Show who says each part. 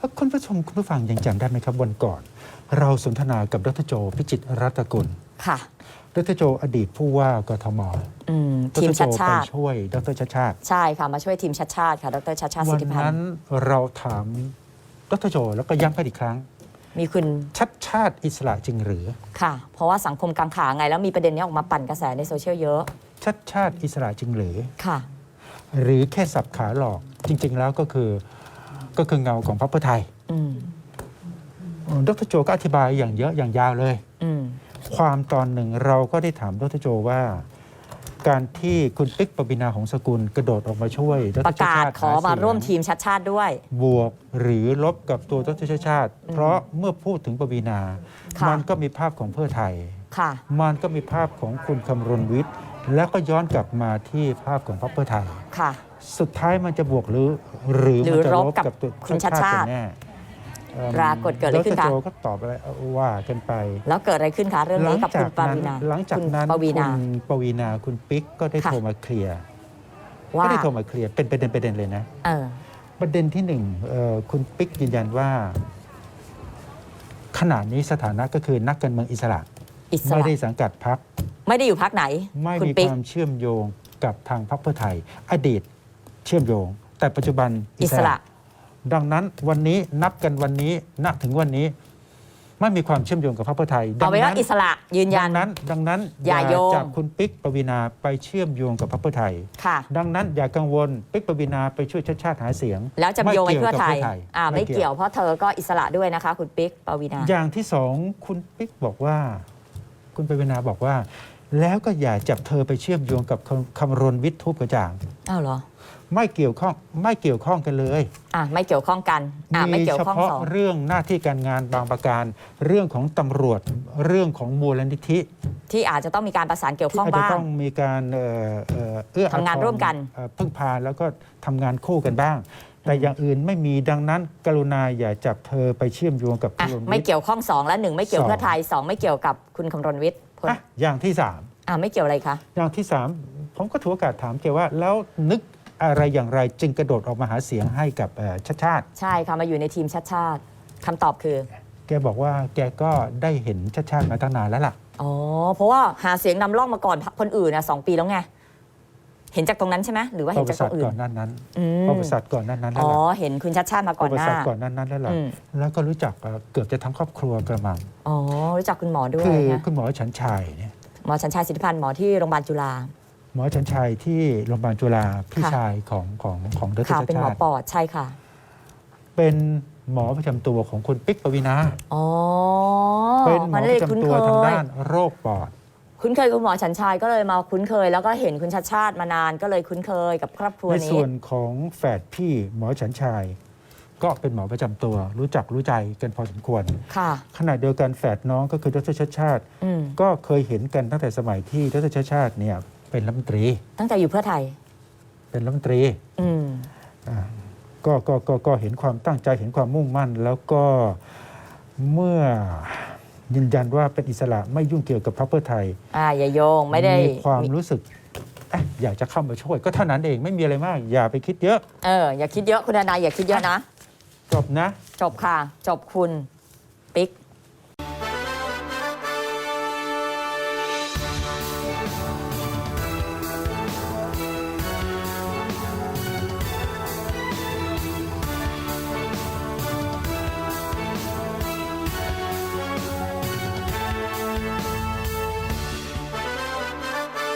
Speaker 1: แล้วคุณผู้ชมคุณผู้ฟังยังจำได้ไหมครับวันก่อน เราสนทนากับดรโจพิจิตรรัตนกุล
Speaker 2: ค่ะ
Speaker 1: ดรโจอดีตผู้ว่ากทม
Speaker 2: อืม
Speaker 1: ด
Speaker 2: ทีม
Speaker 1: รโจ
Speaker 2: ชัด
Speaker 1: ไป
Speaker 2: ชาติ
Speaker 1: ช่วยดรชาติชาติ
Speaker 2: ใช่ค่ะ มาช่วยทีมชัดชาติค่ะดรชัดชาติ
Speaker 1: วั
Speaker 2: สิ
Speaker 1: น
Speaker 2: ทธิพัน
Speaker 1: นั้น
Speaker 2: ธ์
Speaker 1: เราถามดรโจแล้วก็ย้ำกันอีกครั้ง
Speaker 2: มีคุณ
Speaker 1: ชัดชาติอิสระจริงหรือ
Speaker 2: ค่ะ เพราะว่าสังคมกังขาไงแล้วมีประเด็นนี้ออกมาปั่นกระแสในโซเชียลเยอะ
Speaker 1: ชัดชาติอิสระจริงหรือ
Speaker 2: ค่ะ
Speaker 1: หรือแค่สับขาหลอกจริง ๆ แล้วก็คือ ก็คือเงาของพรรคเพื่อไทย
Speaker 2: อืม
Speaker 1: ดรโจก็อธิบายอย่างเยอะอย่างยาวเลย
Speaker 2: อืม
Speaker 1: ความตอนหนึ่งเราก็ได้ถามดรโจว่า การที่คุณปิ๊กปบินาของสกุลกระโดดออกมาช่วยดร
Speaker 2: ประ
Speaker 1: ชาติ
Speaker 2: กาศ
Speaker 1: ชติ
Speaker 2: ขอ
Speaker 1: ห
Speaker 2: มา
Speaker 1: เสียง
Speaker 2: ร่วมทีมชัดชาติด้วย
Speaker 1: บวกหรือลบกับตัวดรชาติชาติ เพราะเมื่อพูดถึงปบินา
Speaker 2: ค่ะ
Speaker 1: มันก็มีภาพของเพื่อไทย
Speaker 2: ค่ะ
Speaker 1: มันก็มีภาพของคุณคำรณวิทย์ แล้วก็ย้อนกลับมาที่ภาพของพรรคเพื่อไทย
Speaker 2: ค่ะ
Speaker 1: สุดท้ายมันจะบวกหรือหรือ
Speaker 2: หรือ
Speaker 1: มันจะลบ
Speaker 2: ลบกับ
Speaker 1: กับตัว
Speaker 2: คุณชาติชาติ
Speaker 1: กันแน่เอิ่ม
Speaker 2: ปรากฏเกิดอะไรขึ้นคะ
Speaker 1: ดรโจก็ตอบอะไรว่ากันไป
Speaker 2: แล้วเกิดอะไรขึ้นคะเรื่องนี้กับคุณปาวีนา
Speaker 1: หลังจาก
Speaker 2: คุณ
Speaker 1: นั้น
Speaker 2: ปวีนา
Speaker 1: คุณปวีนาคุณปิ๊กก็ได้
Speaker 2: ค่ะ
Speaker 1: โทรมาเคลียร์
Speaker 2: ว่า
Speaker 1: ก็ได้โทรมาเคลียร์เป็นประเด็นประเด็นเลยนะ
Speaker 2: เออ
Speaker 1: ประเด็นที่หนึ่งเอ่อคุณปิ๊กยืนยันว่า ขณะนี้สถานะก็คือนักการเมืองอิสระ
Speaker 2: อิส
Speaker 1: ไม่
Speaker 2: ระ
Speaker 1: ได้สังกัดพรรค
Speaker 2: ไม่ได้อยู่พักไหน
Speaker 1: ไม่
Speaker 2: คุณ
Speaker 1: มี
Speaker 2: ปิ๊
Speaker 1: ค
Speaker 2: ก
Speaker 1: วามเชื่อมโยงกับทางพรรคเพื่อไทย อดีตเชื่อมโยง แต่ปัจจุบัน
Speaker 2: อิสระ
Speaker 1: ดังนั้นวันนี้นับกันวันนี้ณถึงวันนี้ ไม่มีความเชื่อมโยงกับพรรคเพื่อไทย
Speaker 2: เอาไว้ว่าอิสระยืนยั
Speaker 1: ดั
Speaker 2: น
Speaker 1: งนั้นดังนั้น
Speaker 2: อย่าโยง
Speaker 1: จับคุณปิ๊กปวีนาไปเชื่อมโยงกับพรรคเพื่อไทย
Speaker 2: ค่ะ
Speaker 1: ดังนั้นอย่ากังวลปิ๊กปวีนาไปช่วยชาติชาติหาเสียง
Speaker 2: แล้วจะโยงไปเพื่อไทย
Speaker 1: ม่กี่วกับ
Speaker 2: อ่า ไม่เกี่ยวเพราะเธอก็อิสระด้วยนะคะ คุณปิ๊กปวีนา
Speaker 1: อย่างที่สองคุณปิ๊กบอกว่า คุณปวีนาบอกว่า แล้วก็อย่าจับเธอไปเชื่อมโยงกับคำคำรณวิทย์ทุบกระจ่าง
Speaker 2: อ้าวเหรอ
Speaker 1: ไม่เกี่ยวข้องไม่เกี่ยวข้องกันเลย
Speaker 2: อะไม่เกี่ยวข้องกันอะไม่เกี่ยว
Speaker 1: เฉ
Speaker 2: ข้อง
Speaker 1: พาะ
Speaker 2: สอง
Speaker 1: เรื่องหน้าที่การงานบางประการ เรื่องของตำรวจเรื่องของมูลนิธิ
Speaker 2: ที่อาจจะต้องมีการประสานเกี่ยว
Speaker 1: ที่
Speaker 2: ข้อง
Speaker 1: อาจจะ
Speaker 2: บ้าง
Speaker 1: ต้องมีการเอ่อเอ่อเอื้ออา
Speaker 2: ทำงาน
Speaker 1: ท
Speaker 2: ร่วมกัน
Speaker 1: เอ่อพึ่งพาแล้วก็ทำงานคู่กันบ้าง แต่อย่างอื่นไม่มีดังนั้น กรุณาอย่าจับเธอไปเชื่อมโยงกับ
Speaker 2: อะ
Speaker 1: คุณ
Speaker 2: ไม่
Speaker 1: วิทย์
Speaker 2: เกี่ยวข้องสองและหนึ่งไม่เกี่ยว
Speaker 1: สอง
Speaker 2: เพื่อไทยสองไม่เกี่ยวกับคุณคำรณวิทย์พล
Speaker 1: อะอย่างที่สาม
Speaker 2: อะไม่เกี่ยวอะไรคะ
Speaker 1: อย่างที่สามผมก็ถือโอกาสถามแกว่า แล้วนึกอะไรอย่างไรจึงกระโดดออกมาหาเสียงให้กับเอ่อชาติชาติ
Speaker 2: ใช่ค่ะมาอยู่ในทีมชาติชาติคำตอบคือ
Speaker 1: แกบอกว่าแกก็ได้เห็นชาติชาติมาตั้งนานแล้วล่ะ
Speaker 2: อ๋อเพราะว่าหาเสียงนำร่องมาก่อนคนอื่นนะสองปีแล้วไงเห็นจากตรงนั้นใช่ไหมหรือว่า
Speaker 1: ป
Speaker 2: เห็
Speaker 1: ระ
Speaker 2: น
Speaker 1: วั
Speaker 2: จาก
Speaker 1: ติ
Speaker 2: ต
Speaker 1: ศา
Speaker 2: ร
Speaker 1: สต
Speaker 2: ง
Speaker 1: ร์
Speaker 2: อื่
Speaker 1: ก่อนนหนั้นนั้น
Speaker 2: อืม
Speaker 1: ประวัติศาสตร์ก่อนหนั้นนั้น
Speaker 2: อ๋อ
Speaker 1: แหละ
Speaker 2: เห็นคุณชาติชาติมา
Speaker 1: ป
Speaker 2: ก่อน
Speaker 1: ระวั
Speaker 2: ห
Speaker 1: ติ
Speaker 2: น้า
Speaker 1: ศาสตร์ก่อนหนั้นนั้นแล้วล่ะ
Speaker 2: อืม
Speaker 1: แล้วก็รู้จักเอ่อเกือบจะทั้งครอบครัวกระมัง
Speaker 2: อ๋อรู้จักคุณหมอด้วย
Speaker 1: คือ
Speaker 2: นะ
Speaker 1: คุณหมอฉันชัยเนี่ย
Speaker 2: หมอชันชัยสิทธิพันธ์หมอที่โรงพยาบาลจุฬา
Speaker 1: หมอชันชัยที่โรงพยาบาลจุฬาพี่
Speaker 2: ค่ะ
Speaker 1: ชายของของของดร
Speaker 2: ค่ะ
Speaker 1: ชาติ
Speaker 2: เป็นหมอ
Speaker 1: ชาติ
Speaker 2: ปอดใช่ค่ะ
Speaker 1: เป็นหมอประจำตัวของคุณปิ๊กปวีนา
Speaker 2: อ๋อ
Speaker 1: เป็นหมอ
Speaker 2: มัน
Speaker 1: ป
Speaker 2: เลย
Speaker 1: ระ
Speaker 2: คุ้น
Speaker 1: จำตัว
Speaker 2: เค
Speaker 1: ทาง
Speaker 2: ย
Speaker 1: ด้านโรคปอด
Speaker 2: คุ้นเคยคุณหมอชันชัยก็เลยมาคุ้นเคย แล้วก็เห็นคุณชาติชาติมานานก็เลยคุ้นเคยกับครอบครัว
Speaker 1: ใน
Speaker 2: นี้
Speaker 1: ส่วนของแฝดพี่หมอฉันชัย ก็เป็นหมอประจำตัว รู้จักรู้ใจกันพอสมควร
Speaker 2: ค่ะ
Speaker 1: ขณะเดียวกันแฝดน้องก็คือดรชาติชาติ
Speaker 2: อืม
Speaker 1: ก็เคยเห็นกันตั้งแต่สมัยที่ดรชาติชาติเนี่ยเป็นรัฐมนตรี
Speaker 2: ตั้งแต่อยู่เพื่อไทย
Speaker 1: เป็นรัฐมนตรี
Speaker 2: อืม
Speaker 1: อ่าก็ก็ก็ก็เห็นความตั้งใจเห็นความมุ่งมั่น แล้วก็เมื่อยืนยันว่าเป็นอิสระไม่ยุ่งเกี่ยวกับพรรคเพื่อไทย
Speaker 2: อ่า อย่าโยง ไม่ได้
Speaker 1: ความรู้สึกเอ๊ะอยากจะเข้ามาช่วย ก็เท่านั้นเองไม่มีอะไรมาก อย่าไปคิดเยอะ
Speaker 2: เออ อย่าคิดเยอะคุณทนายอย่าคิดเยอะนะ
Speaker 1: จบนะ
Speaker 2: จบค่ะ จบคุณ ปิ๊ก